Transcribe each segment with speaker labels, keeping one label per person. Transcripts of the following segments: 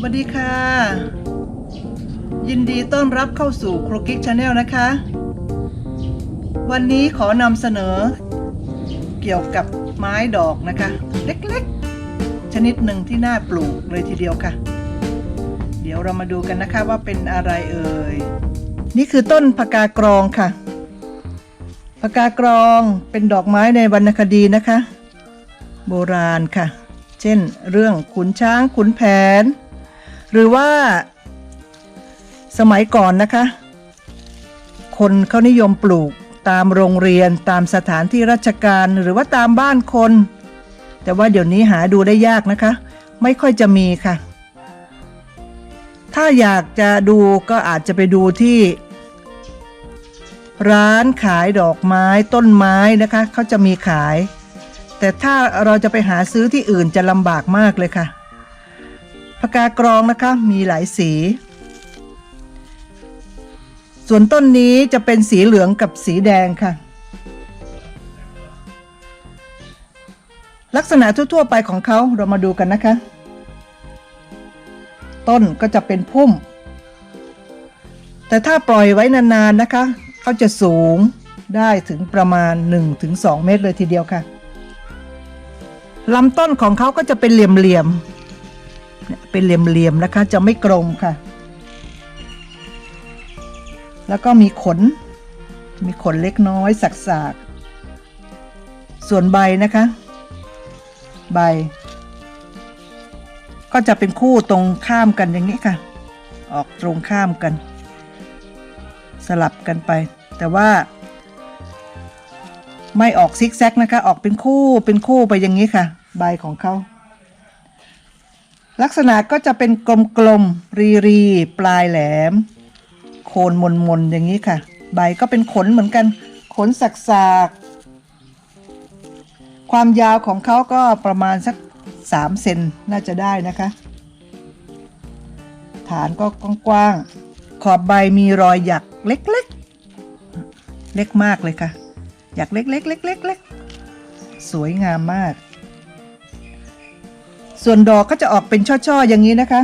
Speaker 1: สวัสดีค่ะ ยินดีต้อนรับเข้าสู่ครกิกชาแนลนะคะ วันนี้ขอนำเสนอ เกี่ยวกับไม้ดอกนะคะ เล็กๆ ชนิดหนึ่งที่น่าปลูกเลยทีเดียวค่ะ เดี๋ยวเรามาดูกันนะคะว่าเป็นอะไรเอ่ย นี่คือต้นพกากรองค่ะพกากรองเป็นดอกไม้ในวรรณคดีนะคะ โบราณค่ะ เช่น เรื่องขุนช้างขุนแผน หรือว่าสมัยก่อนนะคะ คนเขานิยมปลูกตามโรงเรียนตามสถานที่ราชการหรือว่าตามบ้านคน แต่ว่าเดี๋ยวนี้หาดูได้ยากนะคะ ไม่ค่อยจะมีค่ะ ถ้าอยากจะดูก็อาจจะไปดูที่ ร้านขายดอกไม้ต้นไม้นะคะเขาจะมีขาย แต่ถ้าเราจะไปหาซื้อที่อื่นจะลำบากมากเลยค่ะ ปากกากรองนะคะมีหลายสี ส่วนต้นนี้จะเป็นสีเหลืองกับสีแดงค่ะ ลักษณะทั่วๆไปของเขาเรามาดูกันนะคะ ต้นก็จะเป็นพุ่ม แต่ถ้าปล่อยไว้นานๆนะคะเขาจะสูงได้ถึงประมาณ 1-2 เมตรเลยทีเดียวค่ะลำต้นของเขาก็จะเป็นเหลี่ยมๆ เป็นเหลี่ยมๆนะคะ จะไม่กลมค่ะ แล้วก็มีขน มีขนเล็กน้อยสักๆส่วนใบนะคะ ใบ ก็จะเป็นคู่ตรงข้ามกันอย่างนี้ค่ะ ออกตรงข้ามกัน สลับกันไป แต่ว่าไม่ออกซิกแซกนะคะ ออกเป็นคู่เป็นคู่ไปอย่างนี้ค่ะ ใบของเขา ลักษณะก็จะเป็นกลมๆ รีรีๆปลายแหลม โคนมนๆ อย่างนี้ค่ะ ใบก็เป็นขนเหมือนกัน ขนสักสากๆความยาวของเขาก็ประมาณสัก 3 เซนน่าจะได้นะคะ ฐานก็กว้างๆ ขอบใบมีรอยหยักเล็กๆ เล็กมากเลยค่ะอยากเล็กๆเล็กๆเล็กๆสวยงามมาก ส่วนดอกก็จะออกเป็นช่อๆอย่างนี้นะคะ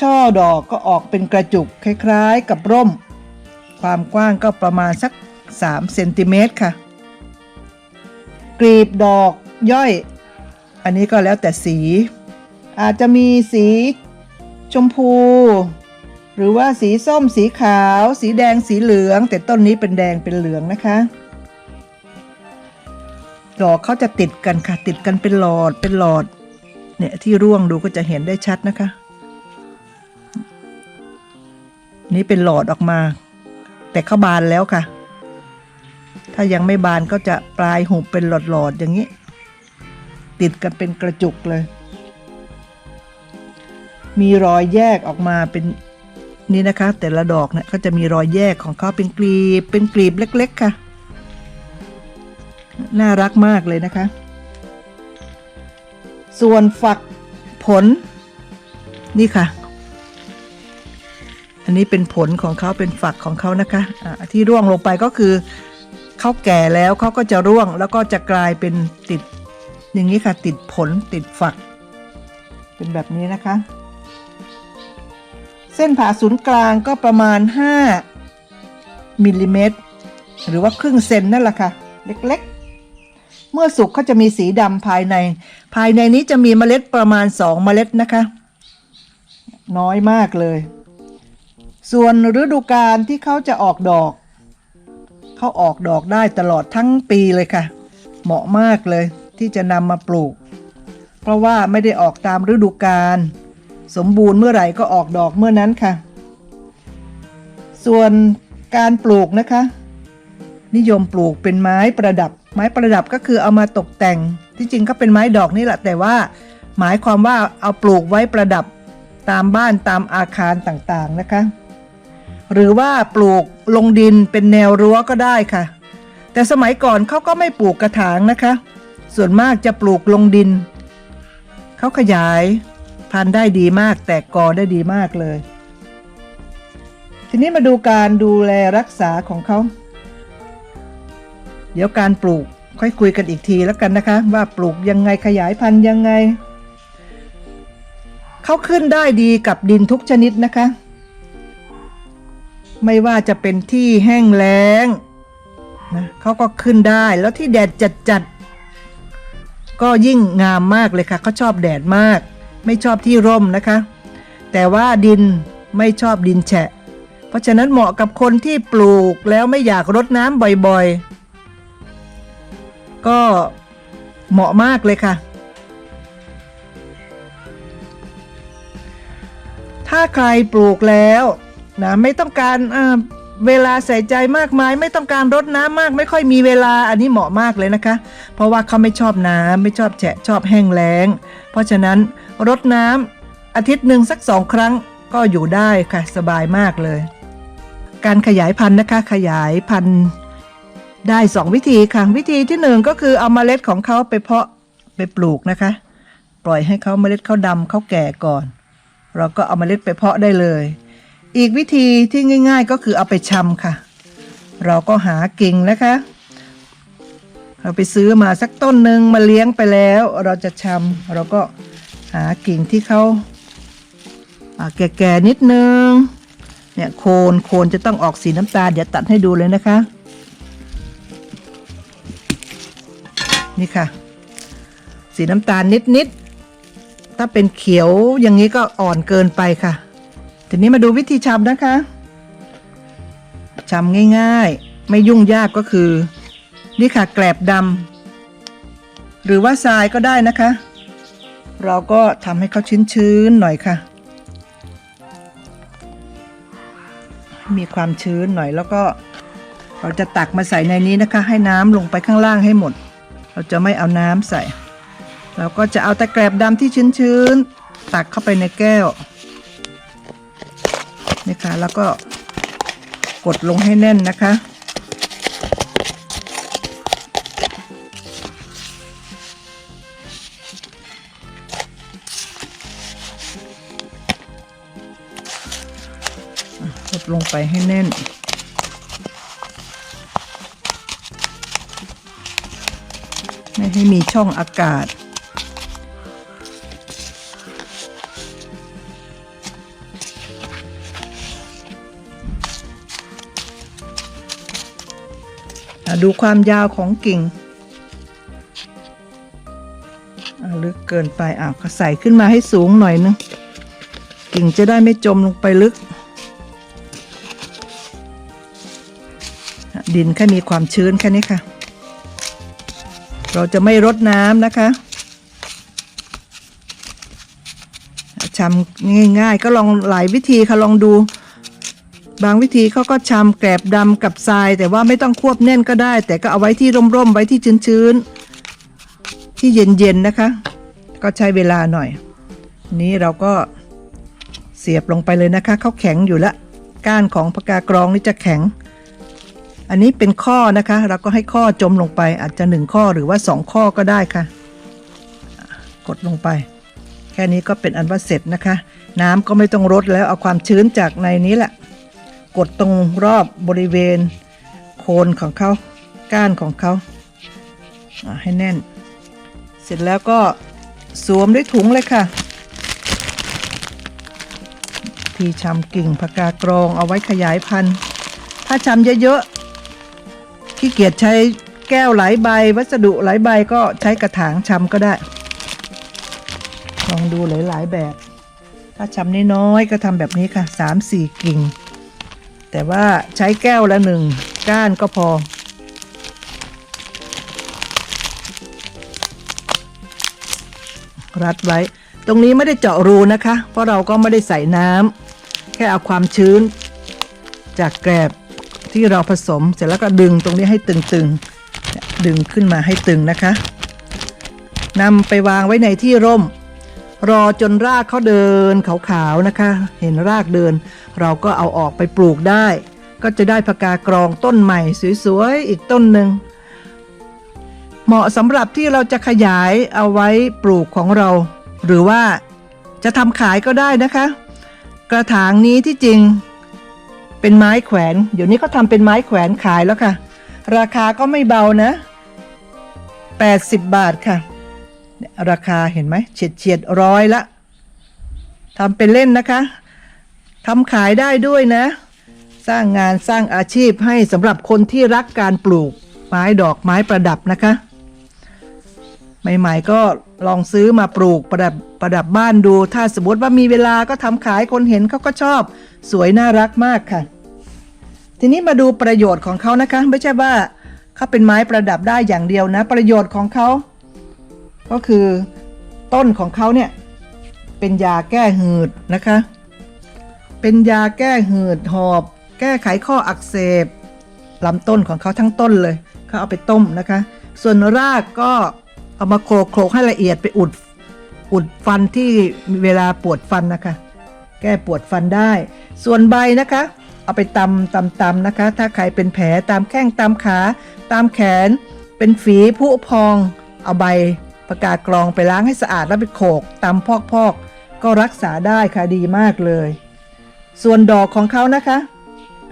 Speaker 1: ช่อดอกก็ออกเป็นกระจุกคล้ายๆกับร่ม ความกว้างก็ประมาณสัก3เซนติเมตรค่ะกลีบดอกย่อย อันนี้ก็แล้วแต่สี อาจจะมีสีชมพู หรือว่าสีส้มสีขาว สีแดงสีเหลือง แต่ต้นนี้เป็นแดงเป็นเหลืองนะคะ ดอกเขาจะติดกันค่ะ ติดกันเป็นหลอดเป็นหลอด เนี่ยที่ร่วงดูก็จะเห็นได้ชัดนะคะ นี่เป็นหลอดออกมา แต่เขาบานแล้วค่ะ ถ้ายังไม่บานก็จะปลายหุบเป็นหลอดๆอย่างนี้ ติดกันเป็นกระจุกเลย มีรอยแยกออกมาเป็นนี่นะคะ แต่ละดอกเนี่ยก็จะมีรอยแยกของเขาเป็นกลีบเป็นกลีบเล็ก ๆ ค่ะ น่ารักมากเลยนะคะ ส่วนฝักผลนี่ค่ะ อันนี้เป็นผลของเขาเป็นฝักของเขานะคะะที่ร่วงลงไปก็คือเขาแก่แล้วเขาก็จะร่วงแล้วก็จะกลายเป็นติดอย่างนี้ค่ะ ติดผลติดฝัก เป็นแบบนี้นะคะ เส้นผ่าศูนย์กลางก็ประมาณ 5มิลลิเมตรหรือว่าครึ่งเซนนั่นแหละค่ะ เล็กๆ เมื่อสุกเขาจะมีสีดำภายใน ภายในนี้จะมีเมล็ดประมาณ2เมล็ดนะคะ น้อยมากเลย ส่วนฤดูกาลที่เขาจะออกดอก เขาออกดอกได้ตลอดทั้งปีเลยค่ะ เหมาะมากเลยที่จะนำมาปลูก เพราะว่าไม่ได้ออกตามฤดูกาลสมบูรณ์เมื่อไหร่ก็ออกดอกเมื่อนั้นค่ะ ส่วนการปลูกนะคะ นิยมปลูกเป็นไม้ประดับ ไม้ประดับก็คือเอามาตกแต่ง ที่จริงก็เป็นไม้ดอกนี่แหละ แต่ว่าหมายความว่าเอาปลูกไว้ประดับตามบ้านตามอาคารต่างๆนะคะ หรือว่าปลูกลงดินเป็นแนวรั้วก็ได้ค่ะ แต่สมัยก่อนเขาก็ไม่ปลูกกระถางนะคะ ส่วนมากจะปลูกลงดิน เขาขยายพันธุ์ได้ดีมากแตกกอได้ดีมากเลย ทีนี้มาดูการดูแลรักษาของเขา เดี๋ยวการปลูกค่อยคุยกันอีกทีแล้วกันนะคะ ว่าปลูกยังไงขยายพันธุ์ยังไง เขาขึ้นได้ดีกับดินทุกชนิดนะคะ ไม่ว่าจะเป็นที่แห้งแล้งนะเขาก็ขึ้นได้แล้วที่แดดจัดๆก็ยิ่งงามมากเลยค่ะเขาชอบแดดมาก ไม่ชอบที่ร่มนะคะ แต่ว่าดินไม่ชอบดินแฉะ เพราะฉะนั้นเหมาะกับคนที่ปลูกแล้วไม่อยากรดน้ำบ่อยๆ ก็เหมาะมากเลยค่ะ ถ้าใครปลูกแล้วนะไม่ต้องการเวลาใส่ใจมากมาย ไม่ต้องการรดน้ำมาก ไม่ค่อยมีเวลาอันนี้เหมาะมากเลยนะคะ เพราะว่าเขาไม่ชอบน้ำไม่ชอบแฉะชอบแห้งแล้ง เพราะฉะนั้นรดน้ำอาทิตย์หนึ่งสักสองครั้งก็อยู่ได้ค่ะสบายมากเลย การขยายพันธุ์นะคะขยายพันธุ์ ได้สองวิธีค่ะ วิธีที่หนึ่งก็คือเอามาเมล็ดของเขาไปเพาะไปปลูกนะคะ ปล่อยให้เขาเมล็ดเขาดำเขาแก่ก่อน เราก็เอามาเมล็ดไปเพาะได้เลย อีกวิธีที่ง่าย ๆ ก็คือเอาไปชำค่ะ เราก็หากิ่งนะคะเราไปซื้อมาสักต้นหนึ่งมาเลี้ยงไปแล้ว เราจะชำเราก็หากิ่งที่เขาอ่าแก่ๆนิดนึงเนี่ยโคนโคนจะต้องออกสีน้ำตาลเดี๋ยวตัดให้ดูเลยนะคะ นี่ค่ะ สีน้ำตาลนิดๆถ้าเป็นเขียวอย่างนี้ก็อ่อนเกินไปค่ะ ทีนี้มาดูวิธีชำนะคะชำง่ายๆ ไม่ยุ่งยากก็คือ นี่ค่ะ แกลบดำหรือว่าทรายก็ได้นะคะ เราก็ทำให้เขาชื้นๆหน่อยค่ะ มีความชื้นหน่อยแล้วก็เราจะตักมาใส่ในนี้นะคะ ให้น้ำลงไปข้างล่างให้หมด เราจะไม่เอาน้ำใส่ เราก็จะเอาตะแกรบดำที่ชื้นๆ ตักเข้าไปในแก้วนี่ค่ะแล้วก็กดลงให้แน่นนะคะ กดลงไปให้แน่น ไม่ให้มีช่องอากาศ ดูความยาวของกิ่งลึกเกินไปอะก็ใส่ขึ้นมาให้สูงหน่อยนึง กิ่งจะได้ไม่จมลงไปลึก ดินแค่มีความชื้นแค่นี้ค่ะ เราจะไม่รดน้ำนะคะชำง่าย ๆ ก็ลองหลายวิธีค่ะลองดู บางวิธีเขาก็ชำแกลบดำกับทราย แต่ว่าไม่ต้องควบแน่นก็ได้ แต่ก็เอาไว้ที่ร่มๆไว้ที่ชื้นๆ ที่เย็นๆนะคะ ก็ใช้เวลาหน่อย นี้เราก็เสียบลงไปเลยนะคะเขาแข็งอยู่ละก้านของพกากรองนี่จะแข็ง อันนี้เป็นข้อนะคะ เราก็ให้ข้อจมลงไปอาจจะหนึ่งข้อหรือว่าสองข้อก็ได้ค่ะ กดลงไป แค่นี้ก็เป็นอันว่าเสร็จนะคะ น้ำก็ไม่ต้องรดแล้วเอาความชื้นจากในนี้แหละ กดตรงรอบบริเวณโคนของเขาก้านของเขาให้แน่น เสร็จแล้วก็สวมด้วยถุงเลยค่ะ ที่ชำกิ่งพกากรองเอาไว้ขยายพันธุ์ ถ้าชำเยอะๆ ขี้เกียจใช้แก้วหลายใบ วัสดุหลายใบก็ใช้กระถางชำก็ได้ ลองดูหลายๆแบบ ถ้าชำน้อยๆก็ทำแบบนี้ค่ะสามสี่กิ่ง แต่ว่าใช้แก้วละหนึ่งก้านก็พอ รัดไว้ ตรงนี้ไม่ได้เจาะรูนะคะ เพราะเราก็ไม่ได้ใส่น้ำแค่เอาความชื้น จากแกลบ ที่เราผสมเสร็จแล้วก็ดึงตรงนี้ให้ตึงๆ ดึงขึ้นมาให้ตึงนะคะนำไปวางไว้ในที่ร่ม รอจนรากเขาเดินขาวๆนะคะ เห็นรากเดิน เราก็เอาออกไปปลูกได้ ก็จะได้พกากรองต้นใหม่สวยๆอีกต้นหนึ่งเหมาะสำหรับที่เราจะขยายเอาไว้ปลูกของเรา หรือว่าจะทำขายก็ได้นะคะ กระถางนี้ที่จริง เป็นไม้แขวน เดี๋ยวนี้เขาทำเป็นไม้แขวนขายแล้วค่ะ ราคาก็ไม่เบานะ 80 บาทค่ะ ราคาเห็นไหมเฉียดเฉียดร้อยละทำเป็นเล่นนะคะทำขายได้ด้วยนะ สร้างงานสร้างอาชีพให้สำหรับคนที่รักการปลูก ไม้ดอกไม้ประดับนะคะ ใหม่ๆก็ลองซื้อมาปลูกประดับประดับบ้านดู ถ้าสมมติว่ามีเวลาก็ทำขายคนเห็นเขาก็ชอบ สวยน่ารักมากค่ะ ทีนี้มาดูประโยชน์ของเขานะคะ ไม่ใช่ว่าเขาเป็นไม้ประดับได้อย่างเดียวนะ ประโยชน์ของเขา ก็คือต้นของเขาเนี่ย เป็นยาแก้หืดนะคะ เป็นยาแก้หืดหอบ แก้ไขข้ออักเสบลำต้นของเขาทั้งต้นเลยเขาเอาไปต้มนะคะ ส่วนรากก็เอามาโขลโขลกให้ละเอียดไปอุดอุดฟันที่เวลาปวดฟันนะคะ แก้ปวดฟันได้ ส่วนใบนะคะ เอาไปตำตำตำนะคะ ถ้าใครเป็นแผลตามแข้งตามขา ตามแขน เป็นฝีผุพอง เอาใบประกาศกรองไปล้างให้สะอาดแล้วไปโขกตำพอกพอกๆก็รักษาได้ค่ะดีมากเลย ส่วนดอกของเขานะคะ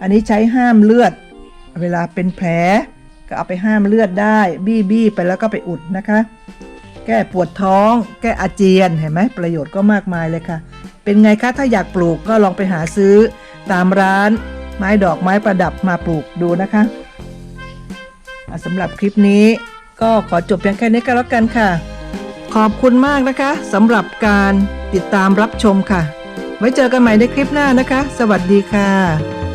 Speaker 1: อันนี้ใช้ห้ามเลือด เวลาเป็นแผลก็เอาไปห้ามเลือดได้ บี้บี้ไปแล้วก็ไปอุดนะคะ แก้ปวดท้อง แก้อาเจียนเห็นไหมประโยชน์ก็มากมายเลยค่ะ เป็นไงคะถ้าอยากปลูกก็ลองไปหาซื้อ ตามร้าน ไม้ดอกไม้ประดับมาปลูกดูนะคะสำหรับคลิปนี้ก็ขอจบเพียงแค่นี้ก็แล้วกันค่ะ ขอบคุณมากนะคะสำหรับการติดตามรับชมค่ะ ไว้เจอกันใหม่ในคลิปหน้านะคะ สวัสดีค่ะ